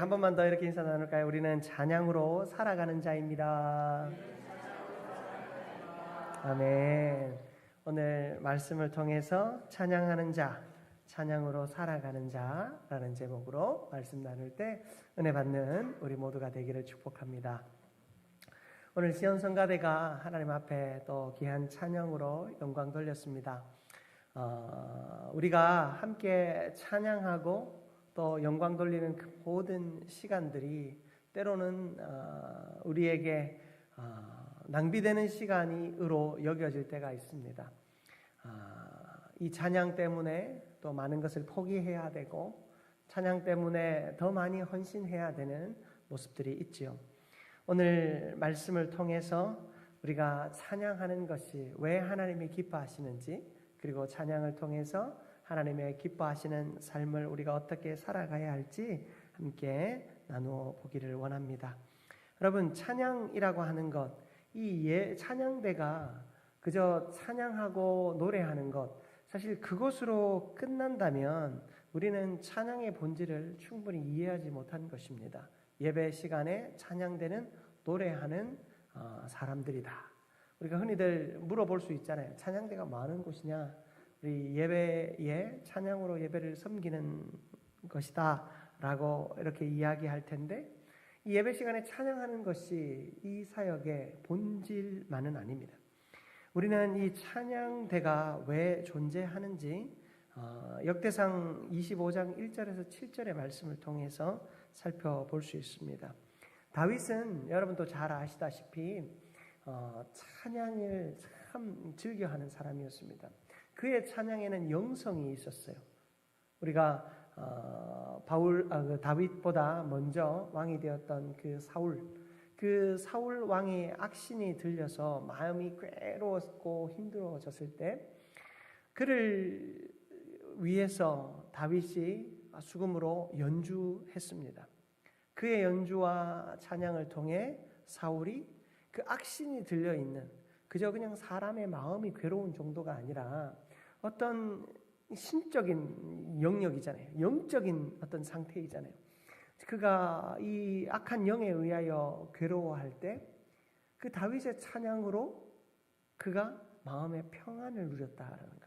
한 번만 더 이렇게 인사 나눌까요? 우리는 찬양으로 살아가는 자입니다. 아멘. 오늘 말씀을 통해서 찬양하는 자, 찬양으로 살아가는 자라는 제목으로 말씀 나눌 때 은혜 받는 우리 모두가 되기를 축복합니다. 오늘 시온 성가대가 하나님 앞에 또 귀한 찬양으로 영광 돌렸습니다. 어, 우리가 함께 찬양하고 또 영광 돌리는 그 모든 시간들이 때로는 어, 우리에게 어, 낭비되는 시간이로 여겨질 때가 있습니다. 아, 이 찬양 때문에 또 많은 것을 포기해야 되고 찬양 때문에 더 많이 헌신해야 되는 모습들이 있지요. 오늘 말씀을 통해서 우리가 찬양하는 것이 왜 하나님이 기뻐하시는지 그리고 찬양을 통해서 하나님의 기뻐하시는 삶을 우리가 어떻게 살아가야 할지 함께 나누어 보기를 원합니다. 여러분 찬양이라고 하는 것, 이 예, 찬양대가 그저 찬양하고 노래하는 것, 사실 그것으로 끝난다면 우리는 찬양의 본질을 충분히 이해하지 못한 것입니다. 예배 시간에 찬양되는 노래하는 어, 사람들이다. 우리가 흔히들 물어볼 수 있잖아요. 찬양대가 많은 곳이냐? 우리 예배에 찬양으로 예배를 섬기는 것이다라고 이렇게 이야기할 텐데 이 예배 시간에 찬양하는 것이 이 사역의 본질만은 아닙니다. 우리는 이 찬양대가 왜 존재하는지 어, 역대상 25장 1절에서 7절의 말씀을 통해서 살펴볼 수 있습니다. 다윗은 여러분도 잘 아시다시피 어, 찬양을 참 즐겨하는 사람이었습니다. 그의 찬양에는 영성이 있었어요. 우리가 어, 바울 아, 그 다윗보다 먼저 왕이 되었던 그 사울 그 사울 왕의 악신이 들려서 마음이 괴로웠고 힘들어졌을 때 그를 위해서 다윗이 수금으로 연주했습니다. 그의 연주와 찬양을 통해 사울이 그 악신이 들려 있는 그저 그냥 사람의 마음이 괴로운 정도가 아니라 어떤 신적인 영역이잖아요. 영적인 어떤 상태이잖아요. 그가 이 악한 영에 의하여 괴로워할 때 그 다윗의 찬양으로 그가 마음의 평안을 누렸다라는 것.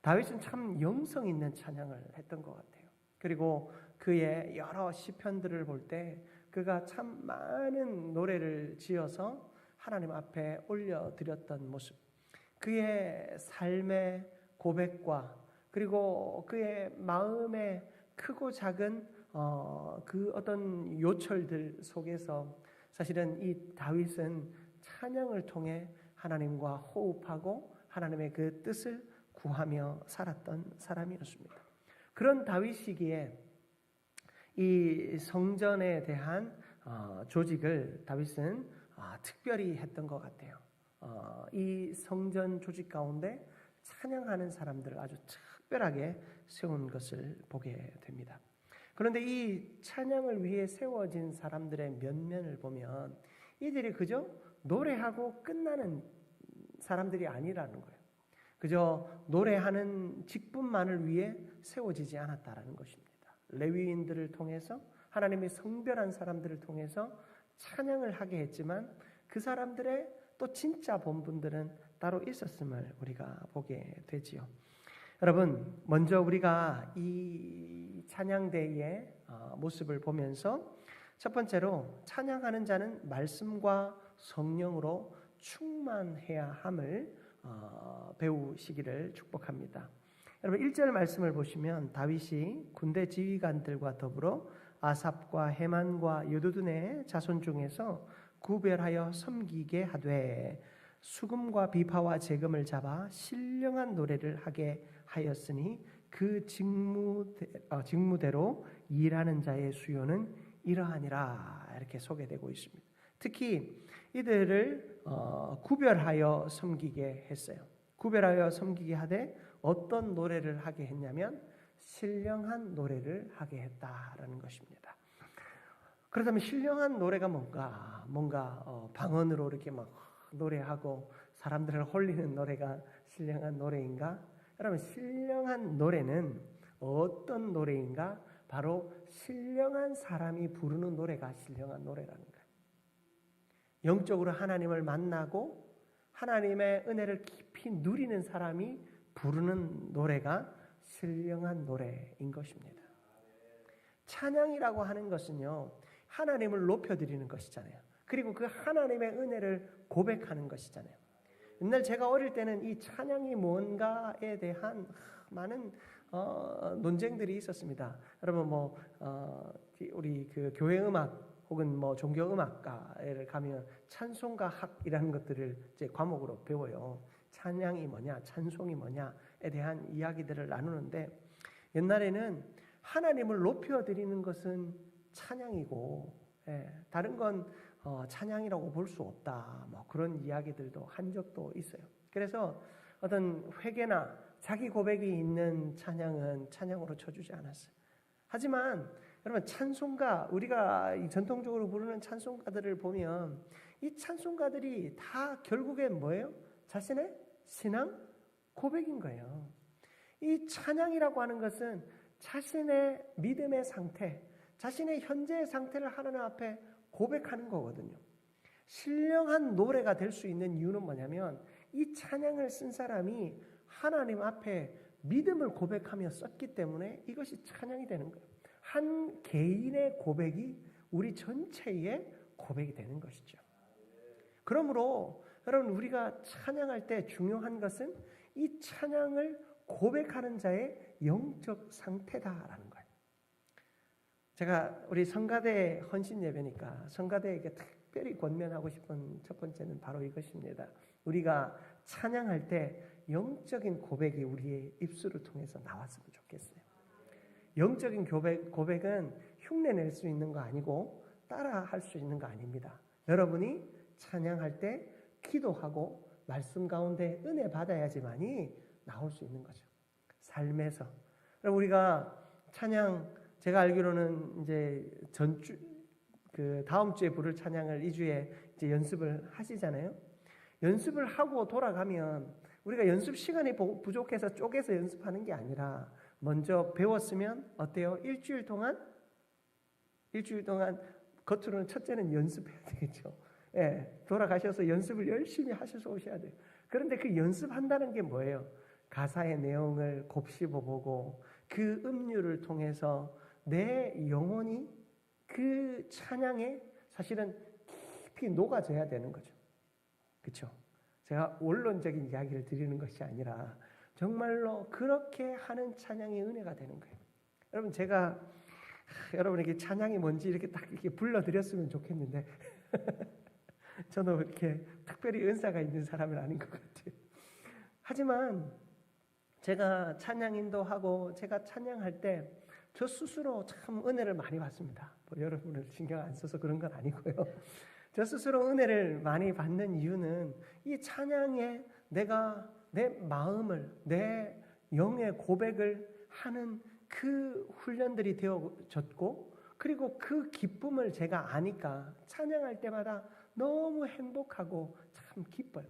다윗은 참 영성 있는 찬양을 했던 것 같아요. 그리고 그의 여러 시편들을 볼 때 그가 참 많은 노래를 지어서 하나님 앞에 올려드렸던 모습. 그의 삶의 고백과 그리고 그의 마음의 크고 작은 어, 그 어떤 요철들 속에서 사실은 이 다윗은 찬양을 통해 하나님과 호흡하고 하나님의 그 뜻을 구하며 살았던 사람이었습니다. 그런 다윗이기에 이 성전에 대한 어, 조직을 다윗은 어, 특별히 했던 것 같아요. 어, 이 성전 조직 가운데 찬양하는 사람들을 아주 특별하게 세운 것을 보게 됩니다. 그런데 이 찬양을 위해 세워진 사람들의 면면을 보면 이들이 그저 노래하고 끝나는 사람들이 아니라는 거예요. 그저 노래하는 직분만을 위해 세워지지 않았다라는 것입니다. 레위인들을 통해서 하나님의 성별한 사람들을 통해서 찬양을 하게 했지만 그 사람들의 또 진짜 본분들은 따로 있었음을 우리가 보게 되지요. 여러분, 먼저 우리가 이 찬양대의 어, 모습을 보면서 첫 번째로 찬양하는 자는 말씀과 성령으로 충만해야 함을 어, 배우시기를 축복합니다. 여러분 1절 말씀을 보시면 다윗이 군대 지휘관들과 더불어 아삽과 해만과 여두둔의 자손 중에서 구별하여 섬기게 하되 수금과 비파와 재금을 잡아 신령한 노래를 하게 하였으니 그 직무, 어, 직무대로 일하는 자의 수요는 이러하니라 이렇게 소개되고 있습니다. 특히 이들을 어, 구별하여 섬기게 했어요. 구별하여 섬기게 하되 어떤 노래를 하게 했냐면 신령한 노래를 하게 했다라는 것입니다. 그렇다면 신령한 노래가 뭔가 뭔가 어, 방언으로 이렇게 막 노래하고 사람들을 홀리는 노래가 신령한 노래인가? 여러분 신령한 노래는 어떤 노래인가? 바로 신령한 사람이 부르는 노래가 신령한 노래라는 거예요. 영적으로 하나님을 만나고 하나님의 은혜를 깊이 누리는 사람이 부르는 노래가 신령한 노래인 것입니다. 찬양이라고 하는 것은요, 하나님을 높여드리는 것이잖아요. 그리고 그 하나님의 은혜를 고백하는 것이잖아요. 옛날 제가 어릴 때는 이 찬양이 뭔가에 대한 많은 어, 논쟁들이 있었습니다. 여러분 뭐 어, 우리 그 교회 음악 혹은 뭐 종교 음악가를 가면 찬송가 학이라는 것들을 이제 과목으로 배워요. 찬양이 뭐냐, 찬송이 뭐냐에 대한 이야기들을 나누는데 옛날에는 하나님을 높여 드리는 것은 찬양이고 예, 다른 건 어, 찬양이라고 볼 수 없다. 뭐 그런 이야기들도 한 적도 있어요. 그래서 어떤 회개나 자기 고백이 있는 찬양은 찬양으로 쳐주지 않았어요. 하지만 여러분 찬송가 우리가 전통적으로 부르는 찬송가들을 보면 이 찬송가들이 다 결국엔 뭐예요? 자신의 신앙 고백인 거예요. 이 찬양이라고 하는 것은 자신의 믿음의 상태, 자신의 현재의 상태를 하나님 앞에 고백하는 거거든요. 신령한 노래가 될 수 있는 이유는 뭐냐면 이 찬양을 쓴 사람이 하나님 앞에 믿음을 고백하며 썼기 때문에 이것이 찬양이 되는 거예요. 한 개인의 고백이 우리 전체의 고백이 되는 것이죠. 그러므로 여러분 우리가 찬양할 때 중요한 것은 이 찬양을 고백하는 자의 영적 상태다라는 거예요. 제가 우리 성가대 헌신 예배니까 성가대에게 특별히 권면하고 싶은 첫 번째는 바로 이것입니다. 우리가 찬양할 때 영적인 고백이 우리의 입술을 통해서 나왔으면 좋겠어요. 영적인 고백, 고백은 흉내 낼 수 있는 거 아니고 따라 할 수 있는 거 아닙니다. 여러분이 찬양할 때 기도하고 말씀 가운데 은혜 받아야지만이 나올 수 있는 거죠. 삶에서. 우리가 찬양 제가 알기로는 이제 전주 그 다음 주에 부를 찬양을 2주에 이제 연습을 하시잖아요. 연습을 하고 돌아가면 우리가 연습 시간이 부족해서 쪼개서 연습하는 게 아니라 먼저 배웠으면 어때요? 일주일 동안 일주일 동안 겉으로는 첫째는 연습해야 되겠죠. 예, 돌아가셔서 연습을 열심히 하셔서 오셔야 돼요. 그런데 그 연습한다는 게 뭐예요? 가사의 내용을 곱씹어 보고 그 음률을 통해서 내 영혼이 그 찬양에 사실은 깊이 녹아져야 되는 거죠. 그렇죠? 제가 원론적인 이야기를 드리는 것이 아니라 정말로 그렇게 하는 찬양의 은혜가 되는 거예요. 여러분 제가 여러분에게 찬양이 뭔지 이렇게 딱 이렇게 불러드렸으면 좋겠는데 저는 이렇게 특별히 은사가 있는 사람은 아닌 것 같아요. 하지만 제가 찬양 인도하고 제가 찬양할 때 저 스스로 참 은혜를 많이 받습니다. 뭐 여러분을 신경 안 써서 그런 건 아니고요. 저 스스로 은혜를 많이 받는 이유는 이 찬양에 내가 내 마음을 내 영의 고백을 하는 그 훈련들이 되어졌고 그리고 그 기쁨을 제가 아니까 찬양할 때마다 너무 행복하고 참 기뻐요.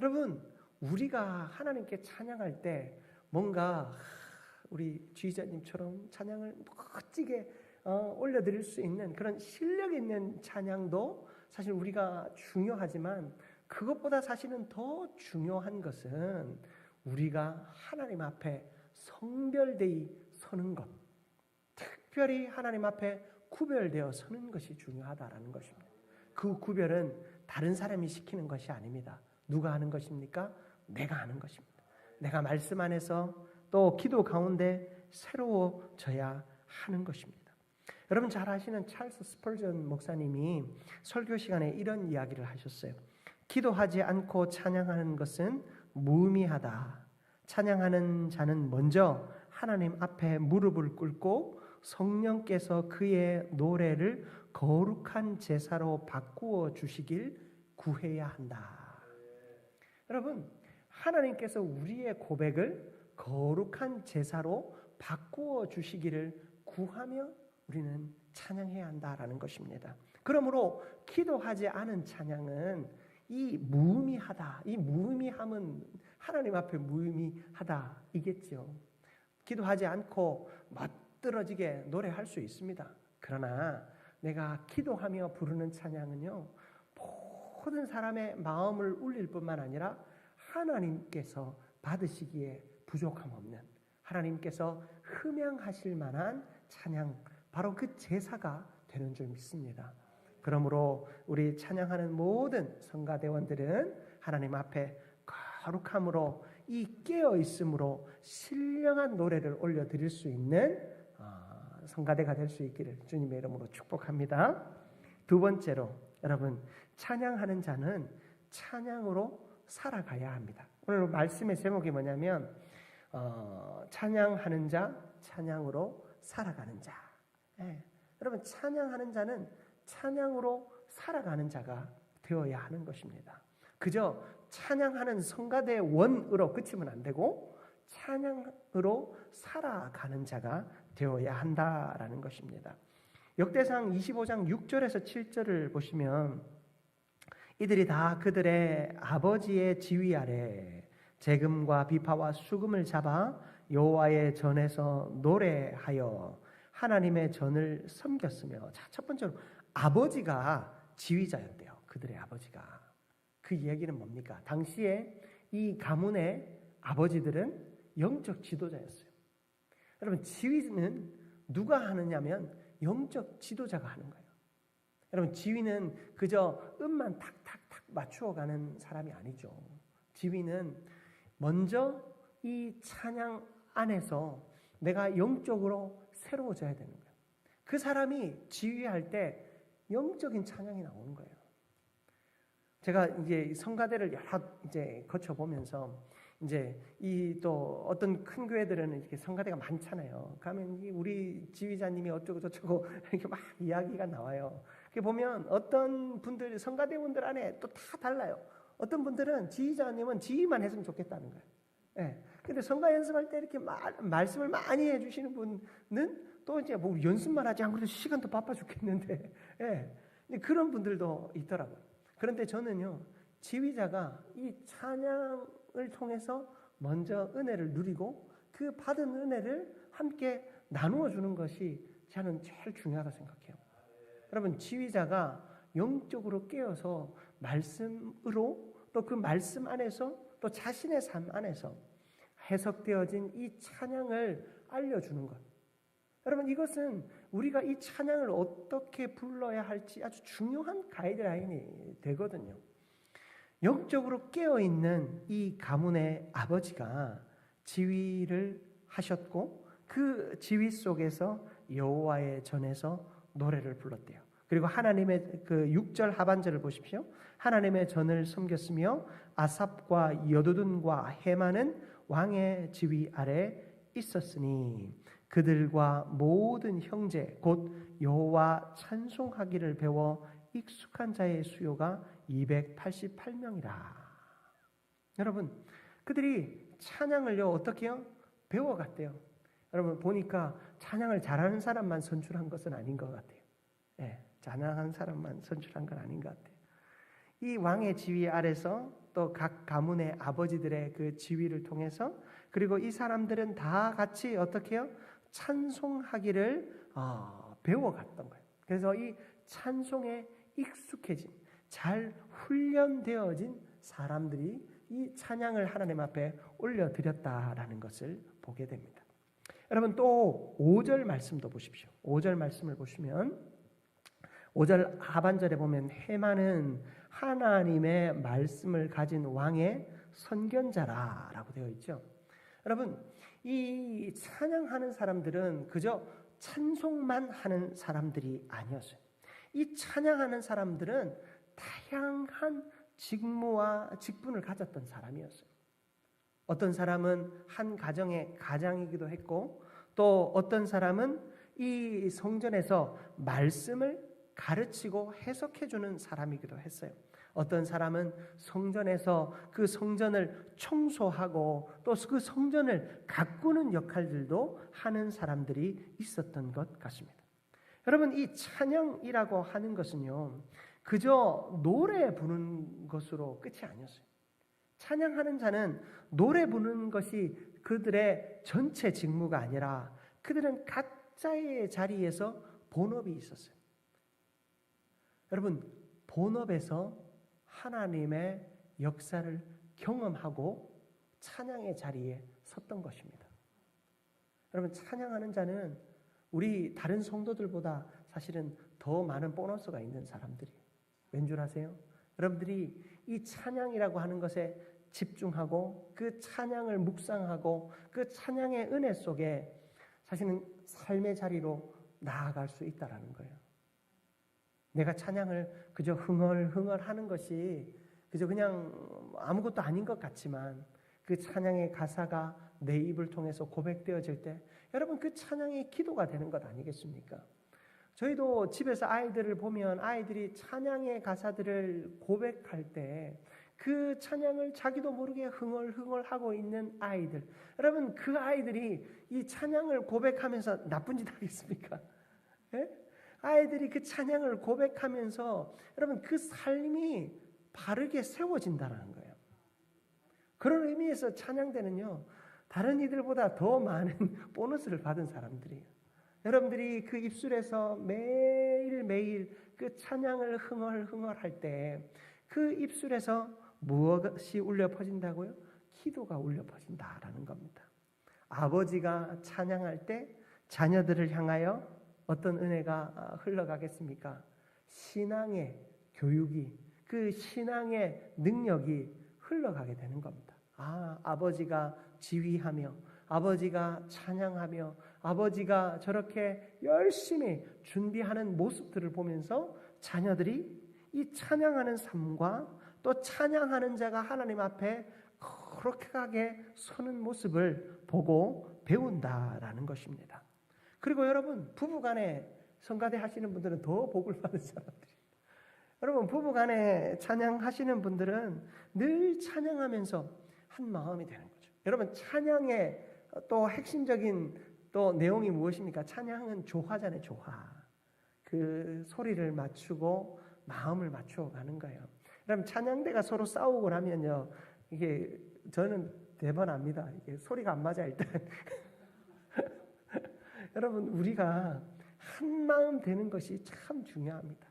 여러분, 우리가 하나님께 찬양할 때 뭔가 우리 주의자님처럼 찬양을 멋지게 어, 올려드릴 수 있는 그런 실력 있는 찬양도 사실 우리가 중요하지만 그것보다 사실은 더 중요한 것은 우리가 하나님 앞에 성별되이 서는 것, 특별히 하나님 앞에 구별되어 서는 것이 중요하다라는 것입니다. 그 구별은 다른 사람이 시키는 것이 아닙니다. 누가 하는 것입니까? 내가 하는 것입니다. 내가 말씀 안에서 또 기도 가운데 새로워져야 하는 것입니다. 여러분 잘 아시는 찰스 스펄전 목사님이 설교 시간에 이런 이야기를 하셨어요. 기도하지 않고 찬양하는 것은 무의미하다. 찬양하는 자는 먼저 하나님 앞에 무릎을 꿇고 성령께서 그의 노래를 거룩한 제사로 바꾸어 주시길 구해야 한다. 여러분, 하나님께서 우리의 고백을 거룩한 제사로 바꾸어 주시기를 구하며 우리는 찬양해야 한다라는 것입니다. 그러므로 기도하지 않은 찬양은 이 무의미하다. 이 무의미함은 하나님 앞에 무의미하다 이겠죠. 기도하지 않고 멋들어지게 노래할 수 있습니다. 그러나 내가 기도하며 부르는 찬양은요, 모든 사람의 마음을 울릴 뿐만 아니라 하나님께서 받으시기에 부족함 없는 하나님께서 흠양하실 만한 찬양, 바로 그 제사가 되는 줄 믿습니다. 그러므로 우리 찬양하는 모든 성가대원들은 하나님 앞에 거룩함으로 이 깨어 있음으로 신령한 노래를 올려 드릴 수 있는 어, 성가대가 될 수 있기를 주님의 이름으로 축복합니다. 두 번째로 여러분 찬양하는 자는 찬양으로 살아가야 합니다. 오늘 말씀의 제목이 뭐냐면 어, 찬양하는 자, 찬양으로 살아가는 자. 예. 여러분 찬양하는 자는 찬양으로 살아가는 자가 되어야 하는 것입니다. 그저 찬양하는 성가대 원으로 그치면 안 되고 찬양으로 살아가는 자가 되어야 한다라는 것입니다. 역대상 25장 6절에서 7절을 보시면 이들이 다 그들의 아버지의 지위 아래 재금과 비파와 수금을 잡아 여호와의 전에서 노래하여 하나님의 전을 섬겼으며 자, 첫 번째로 아버지가 지휘자였대요. 그들의 아버지가. 그 이야기는 뭡니까? 당시에 이 가문의 아버지들은 영적 지도자였어요. 여러분, 지휘는 누가 하느냐면 영적 지도자가 하는 거예요. 여러분, 지휘는 그저 음만 탁탁탁 맞추어 가는 사람이 아니죠. 지휘는 먼저 이 찬양 안에서 내가 영적으로 새로워져야 되는 거예요. 그 사람이 지휘할 때 영적인 찬양이 나오는 거예요. 제가 이제 성가대를 여러 이제 거쳐 보면서 이제 이 또 어떤 큰 교회들은 이렇게 성가대가 많잖아요. 가면 우리 지휘자님이 어쩌고 저쩌고 이렇게 막 이야기가 나와요. 이렇게 보면 어떤 분들 성가대원들 안에 또 다 달라요. 어떤 분들은 지휘자님은 지휘만 했으면 좋겠다는 거예요. 예. 근데 성가 연습할 때 이렇게 말, 말씀을 많이 해주시는 분은 또 이제 뭐 연습만 하지 않고도 시간도 바빠 죽겠는데, 예. 그런 분들도 있더라고요. 그런데 저는요, 지휘자가 이 찬양을 통해서 먼저 은혜를 누리고 그 받은 은혜를 함께 나누어 주는 것이 저는 제일 중요하다 생각해요. 여러분, 지휘자가 영적으로 깨어서 말씀으로 또 그 말씀 안에서 또 자신의 삶 안에서 해석되어진 이 찬양을 알려주는 것. 여러분, 이것은 우리가 이 찬양을 어떻게 불러야 할지 아주 중요한 가이드라인이 되거든요. 영적으로 깨어 있는 이 가문의 아버지가 지휘를 하셨고 그 지휘 속에서 여호와의 전에서 노래를 불렀대요. 그리고 하나님의 그 6절 하반절을 보십시오. 하나님의 전을 섬겼으며 아삽과 여두둔과 해마는 왕의 지휘 아래 있었으니 그들과 모든 형제 곧 여호와 찬송하기를 배워 익숙한 자의 수요가 288명이라. 여러분, 그들이 찬양을요 어떻게요? 배워갔대요. 여러분 보니까 찬양을 잘하는 사람만 선출한 것은 아닌 것 같아요. 예, 찬양한 사람만 선출한 건 아닌 것 같아요. 이 왕의 지휘 아래서 또 각 가문의 아버지들의 그 지휘를 통해서 그리고 이 사람들은 다 같이 어떻게 요 찬송하기를 어, 배워갔던 거예요. 그래서 이 찬송에 익숙해진 잘 훈련되어진 사람들이 이 찬양을 하나님 앞에 올려드렸다라는 것을 보게 됩니다. 여러분 또 5절 말씀도 보십시오. 5절 말씀을 보시면 5절 하반절에 보면 해마는 하나님의 말씀을 가진 왕의 선견자라라고 되어 있죠. 여러분, 이 찬양하는 사람들은 그저 찬송만 하는 사람들이 아니었어요. 이 찬양하는 사람들은 다양한 직무와 직분을 가졌던 사람이었어요. 어떤 사람은 한 가정의 가장이기도 했고, 또 어떤 사람은 이 성전에서 말씀을 가르치고 해석해 주는 사람이기도 했어요. 어떤 사람은 성전에서 그 성전을 청소하고 또 그 성전을 가꾸는 역할들도 하는 사람들이 있었던 것 같습니다. 여러분, 이 찬양이라고 하는 것은요, 그저 노래 부는 것으로 끝이 아니었어요. 찬양하는 자는 노래 부는 것이 그들의 전체 직무가 아니라 그들은 각 각자의 자리에서 본업이 있었어요. 여러분, 본업에서 하나님의 역사를 경험하고 찬양의 자리에 섰던 것입니다. 여러분, 찬양하는 자는 우리 다른 성도들보다 사실은 더 많은 보너스가 있는 사람들이 왠줄 아세요? 여러분들이 이 찬양이라고 하는 것에 집중하고 그 찬양을 묵상하고 그 찬양의 은혜 속에 사실은 삶의 자리로 나아갈 수 있다라는 거예요. 내가 찬양을 그저 흥얼흥얼 하는 것이 그저 그냥 아무것도 아닌 것 같지만 그 찬양의 가사가 내 입을 통해서 고백되어질 때 여러분 그 찬양이 기도가 되는 것 아니겠습니까? 저희도 집에서 아이들을 보면 아이들이 찬양의 가사들을 고백할 때 그 찬양을 자기도 모르게 흥얼흥얼 하고 있는 아이들. 여러분 그 아이들이 이 찬양을 고백하면서 나쁜 짓 하겠습니까? 예? 아이들이 그 찬양을 고백하면서 여러분 그 삶이 바르게 세워진다는 거예요. 그런 의미에서 찬양대는요. 다른 이들보다 더 많은 보너스를 받은 사람들이에요. 여러분들이 그 입술에서 매일매일 그 찬양을 흥얼흥얼 할 때 그 입술에서 무엇이 울려 퍼진다고요? 기도가 울려 퍼진다라는 겁니다. 아버지가 찬양할 때 자녀들을 향하여 어떤 은혜가 흘러가겠습니까? 신앙의 교육이 그 신앙의 능력이 흘러가게 되는 겁니다. 아, 아버지가 지휘하며 아버지가 찬양하며 아버지가 저렇게 열심히 준비하는 모습들을 보면서 자녀들이 이 찬양하는 삶과 또 찬양하는 자가 하나님 앞에 그렇게 서는 모습을 보고 배운다라는 것입니다. 그리고 여러분 부부간에 성가대 하시는 분들은 더 복을 받은 사람들이. 여러분 부부간에 찬양하시는 분들은 늘 찬양하면서 한 마음이 되는 거죠. 여러분 찬양의 또 핵심적인 또 내용이 무엇입니까? 찬양은 조화잖아요, 조화. 그 소리를 맞추고 마음을 맞추어 가는 거예요. 그럼 찬양대가 서로 싸우고 나면요. 이게 저는 대번 합니다. 이게 소리가 안 맞아 일단. 여러분 우리가 한 마음 되는 것이 참 중요합니다.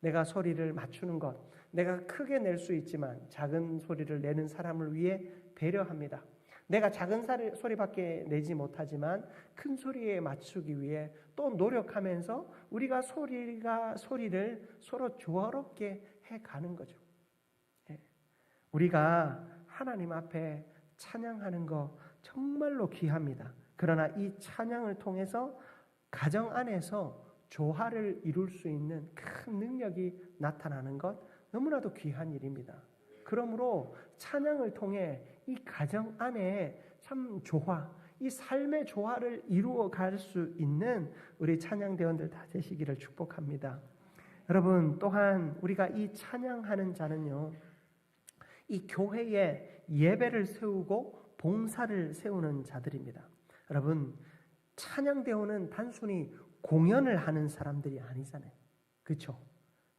내가 소리를 맞추는 것, 내가 크게 낼 수 있지만 작은 소리를 내는 사람을 위해 배려합니다. 내가 작은 소리밖에 내지 못하지만 큰 소리에 맞추기 위해 또 노력하면서 우리가 소리가 소리를 서로 조화롭게 해 가는 거죠. 예. 우리가 하나님 앞에 찬양하는 거 정말로 귀합니다. 그러나 이 찬양을 통해서 가정 안에서 조화를 이룰 수 있는 큰 능력이 나타나는 것 너무나도 귀한 일입니다. 그러므로 찬양을 통해 이 가정 안에 참 조화, 이 삶의 조화를 이루어 갈 수 있는 우리 찬양대원들 다 되시기를 축복합니다. 여러분, 또한 우리가 이 찬양하는 자는요, 이 교회에 예배를 세우고 봉사를 세우는 자들입니다. 여러분, 찬양대원은 단순히 공연을 하는 사람들이 아니잖아요. 그렇죠?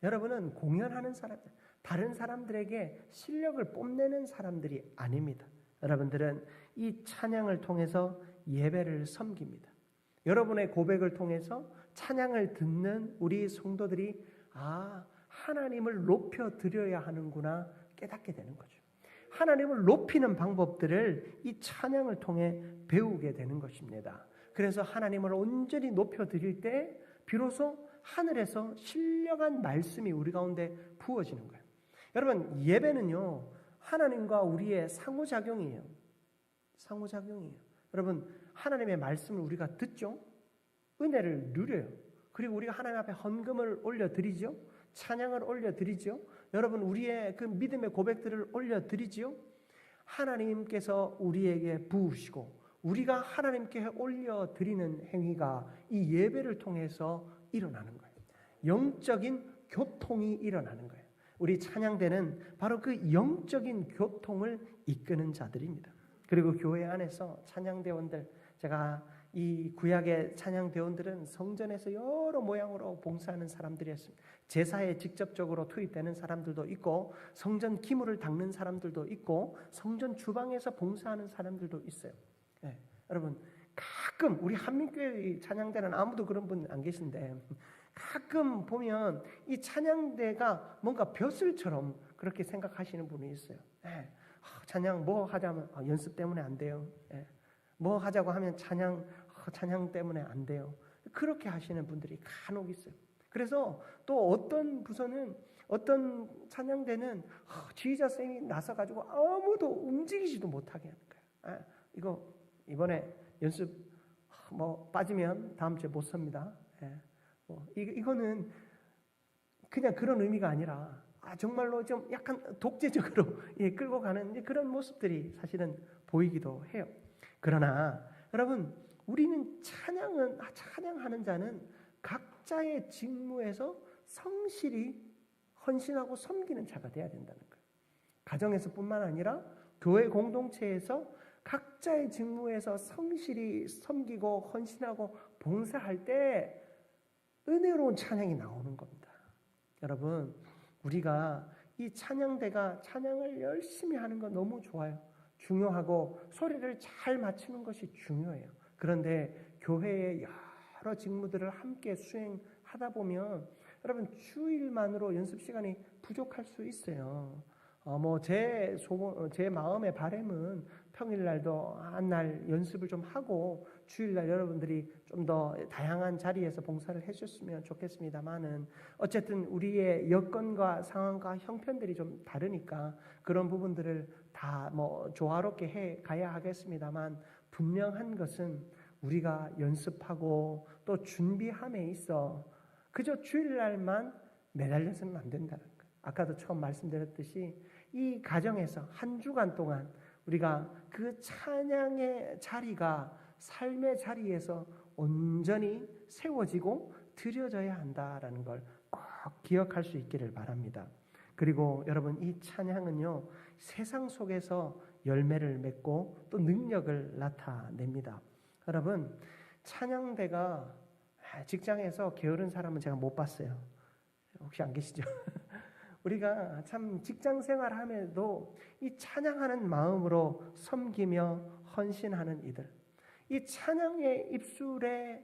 여러분은 공연하는 사람, 다른 사람들에게 실력을 뽐내는 사람들이 아닙니다. 여러분들은 이 찬양을 통해서 예배를 섬깁니다. 여러분의 고백을 통해서 찬양을 듣는 우리 성도들이 아, 하나님을 높여 드려야 하는구나 깨닫게 되는 거죠. 하나님을 높이는 방법들을 이 찬양을 통해 배우게 되는 것입니다. 그래서 하나님을 온전히 높여 드릴 때 비로소 하늘에서 신령한 말씀이 우리 가운데 부어지는 거예요. 여러분, 예배는요, 하나님과 우리의 상호작용이에요. 상호작용이에요. 여러분, 하나님의 말씀을 우리가 듣죠? 은혜를 누려요. 그리고 우리가 하나님 앞에 헌금을 올려드리죠? 찬양을 올려드리죠? 여러분, 우리의 그 믿음의 고백들을 올려드리죠? 하나님께서 우리에게 부으시고, 우리가 하나님께 올려드리는 행위가 이 예배를 통해서 일어나는 거예요. 영적인 교통이 일어나는 거예요. 우리 찬양대는 바로 그 영적인 교통을 이끄는 자들입니다. 그리고 교회 안에서 찬양대원들 제가 이 구약의 찬양 대원들은 성전에서 여러 모양으로 봉사하는 사람들이었습니다. 제사에 직접적으로 투입되는 사람들도 있고 성전 기물을 닦는 사람들도 있고 성전 주방에서 봉사하는 사람들도 있어요. 네, 여러분 각 가끔 우리 한민교회 찬양대는 아무도 그런 분 안 계신데 가끔 보면 이 찬양대가 뭔가 벼슬처럼 그렇게 생각하시는 분이 있어요. 예. 아, 찬양 뭐 하자면 아, 연습 때문에 안 돼요. 예. 뭐 하자고 하면 찬양 아, 찬양 때문에 안 돼요. 그렇게 하시는 분들이 간혹 있어요. 그래서 또 어떤 부서는 어떤 찬양대는 아, 지휘자 쌤이 나서 가지고 아무도 움직이지도 못하게 하는 거예요. 아, 이거 이번에 연습 아, 뭐 빠지면 다음 주에 못 섭니다. 예. 뭐 이, 이거는 그냥 그런 의미가 아니라 아, 정말로 좀 약간 독재적으로 예, 끌고 가는 그런 모습들이 사실은 보이기도 해요. 그러나 여러분 우리는 찬양은 아, 찬양하는 자는 각자의 직무에서 성실히 헌신하고 섬기는 자가 돼야 된다는 거예요. 가정에서뿐만 아니라 교회 공동체에서 각자의 직무에서 성실히 섬기고 헌신하고 봉사할 때 은혜로운 찬양이 나오는 겁니다. 여러분, 우리가 이 찬양대가 찬양을 열심히 하는 건 너무 좋아요. 중요하고 소리를 잘 맞추는 것이 중요해요. 그런데 교회의 여러 직무들을 함께 수행하다 보면 여러분 주일만으로 연습 시간이 부족할 수 있어요. 어, 뭐제 소원, 제 마음의 바램은 평일날도 한 날 연습을 좀 하고 주일날 여러분들이 좀 더 다양한 자리에서 봉사를 해주셨으면 좋겠습니다만은 어쨌든 우리의 여건과 상황과 형편들이 좀 다르니까 그런 부분들을 다 뭐 조화롭게 해 가야 하겠습니다만 분명한 것은 우리가 연습하고 또 준비함에 있어 그저 주일날만 매달려서는 안 된다는 거예요. 아까도 처음 말씀드렸듯이 이 가정에서 한 주간 동안 우리가 그 찬양의 자리가 삶의 자리에서 온전히 세워지고 드려져야 한다라는 걸 꼭 기억할 수 있기를 바랍니다. 그리고 여러분 이 찬양은요 세상 속에서 열매를 맺고 또 능력을 나타냅니다. 여러분 찬양대가 직장에서 게으른 사람은 제가 못 봤어요. 혹시 안 계시죠? 우리가 참 직장 생활함에도 이 찬양하는 마음으로 섬기며 헌신하는 이들, 이 찬양의 입술에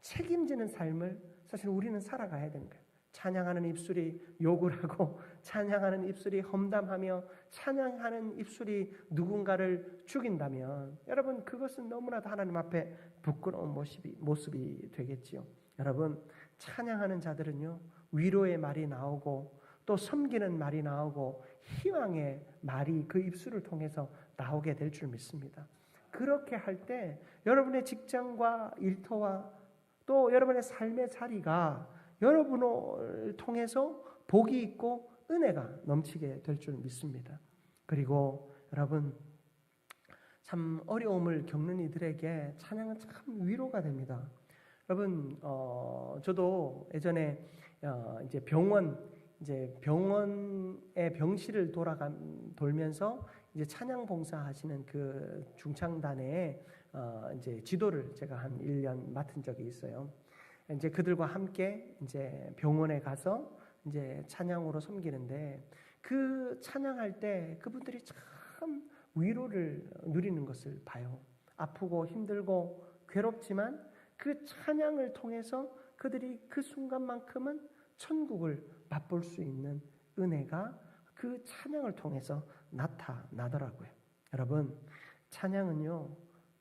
책임지는 삶을 사실 우리는 살아가야 되는 거예요. 찬양하는 입술이 욕을 하고 찬양하는 입술이 험담하며 찬양하는 입술이 누군가를 죽인다면 여러분 그것은 너무나도 하나님 앞에 부끄러운 모습이, 모습이 되겠지요. 여러분 찬양하는 자들은요 위로의 말이 나오고 또 섬기는 말이 나오고 희망의 말이 그 입술을 통해서 나오게 될 줄 믿습니다. 그렇게 할 때 여러분의 직장과 일터와 또 여러분의 삶의 자리가 여러분을 통해서 복이 있고 은혜가 넘치게 될 줄 믿습니다. 그리고 여러분 참 어려움을 겪는 이들에게 찬양은 참 위로가 됩니다. 여러분 어, 저도 예전에 어, 이제 병원 이제 병원의 병실을 돌아간 돌면서 이제 찬양 봉사하시는 그 중창단의 어, 이제 지도를 제가 한 1년 맡은 적이 있어요. 이제 그들과 함께 이제 병원에 가서 이제 찬양으로 섬기는데 그 찬양할 때 그분들이 참 위로를 누리는 것을 봐요. 아프고 힘들고 괴롭지만 그 찬양을 통해서 그들이 그 순간만큼은 천국을 맛볼 수 있는 은혜가 그 찬양을 통해서 나타나더라고요. 여러분, 찬양은요,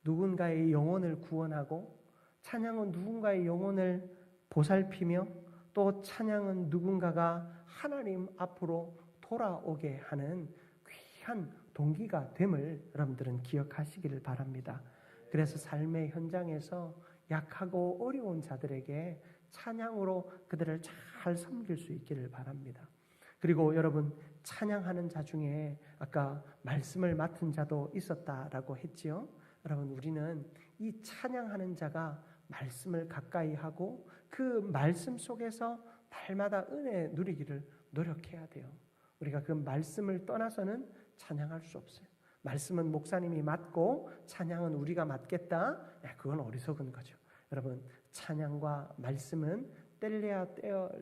누군가의 영혼을 구원하고 찬양은 누군가의 영혼을 보살피며 또 찬양은 누군가가 하나님 앞으로 돌아오게 하는 귀한 동기가 됨을 여러분들은 기억하시기를 바랍니다. 그래서 삶의 현장에서 약하고 어려운 자들에게 찬양으로 그들을 잘 섬길 수 있기를 바랍니다. 그리고 여러분 찬양하는 자 중에 아까 말씀을 맡은 자도 있었다라고 했지요. 여러분 우리는 이 찬양하는 자가 말씀을 가까이 하고 그 말씀 속에서 날마다 은혜 누리기를 노력해야 돼요. 우리가 그 말씀을 떠나서는 찬양할 수 없어요. 말씀은 목사님이 맡고 찬양은 우리가 맡겠다. 네, 그건 어리석은 거죠. 여러분 찬양과 말씀은 뗄래야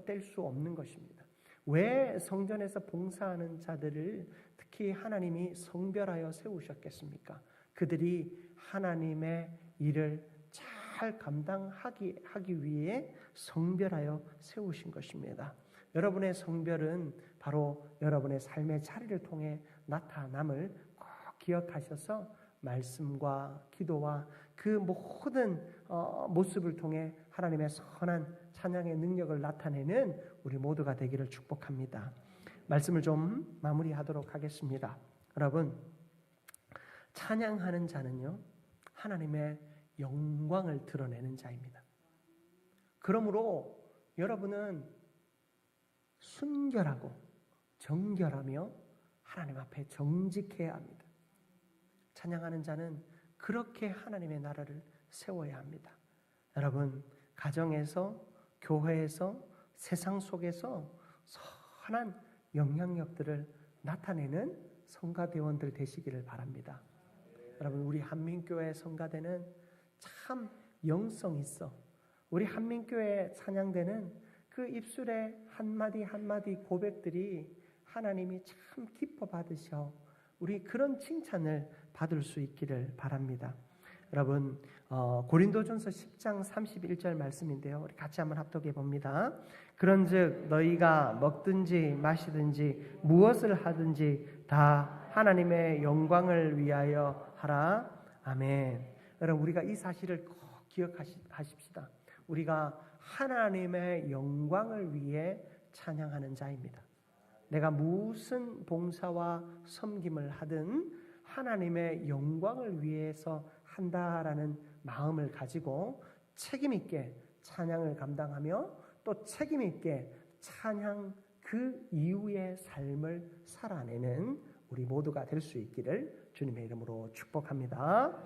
뗄 수 없는 것입니다. 왜 성전에서 봉사하는 자들을 특히 하나님이 성별하여 세우셨겠습니까? 그들이 하나님의 일을 잘잘 감당하기 하기 위해 성별하여 세우신 것입니다. 여러분의 성별은 바로 여러분의 삶의 자리를 통해 나타남을 꼭 기억하셔서 말씀과 기도와 그 모든 어, 모습을 통해 하나님의 선한 찬양의 능력을 나타내는 우리 모두가 되기를 축복합니다. 말씀을 좀 마무리하도록 하겠습니다. 여러분, 찬양하는 자는요, 하나님의 영광을 드러내는 자입니다. 그러므로 여러분은 순결하고 정결하며 하나님 앞에 정직해야 합니다. 찬양하는 자는 그렇게 하나님의 나라를 세워야 합니다. 여러분, 가정에서, 교회에서, 세상 속에서 선한 영향력들을 나타내는 성가대원들 되시기를 바랍니다. 여러분, 우리 한민교회 성가대는 참 영성 있어. 우리 한민교회 찬양대는 그 입술의 한마디 한마디 고백들이 하나님이 참 기뻐 받으셔. 우리 그런 칭찬을 받을 수 있기를 바랍니다. 여러분 어, 고린도전서 10장 31절 말씀인데요. 우리 같이 한번 합독해 봅니다. 그런즉 너희가 먹든지 마시든지 무엇을 하든지 다 하나님의 영광을 위하여 하라. 아멘. 여러분 우리가 이 사실을 꼭 기억하십시다. 우리가 하나님의 영광을 위해 찬양하는 자입니다. 내가 무슨 봉사와 섬김을 하든 하나님의 영광을 위해서 한다라는 마음을 가지고 책임 있게 찬양을 감당하며 또 책임 있게 찬양 그 이후의 삶을 살아내는 우리 모두가 될 수 있기를 주님의 이름으로 축복합니다.